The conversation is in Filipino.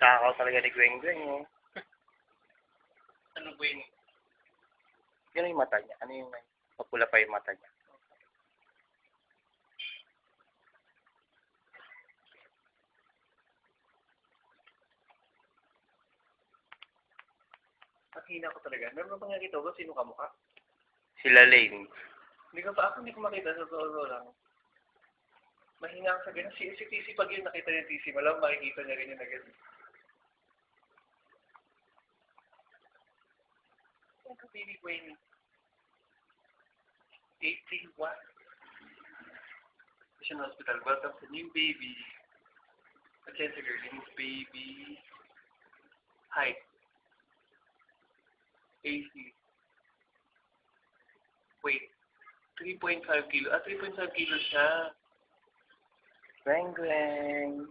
takaw talaga ni Gweng Gweng, eh. Ano Gweng? Yan yung mata niya. Ano yung may papula pa yung mata niya? Ang hina ko talaga. Meron ba nakita ko sino ka mukha? Sila Lane. Hindi ko pa ako hindi ko makita sa totoo lang. Mahina sa ganun. Si, si TC pag yun nakita ni TC, malam makikita niya rin yung na ganun. Ang ko yun. 81. Mission Hospital. Welcome to new baby. Again, sa girl, new baby. Height. AC. Wait. 3.5 kilo. Ah, 3.5 kilo siya. Ring, ring.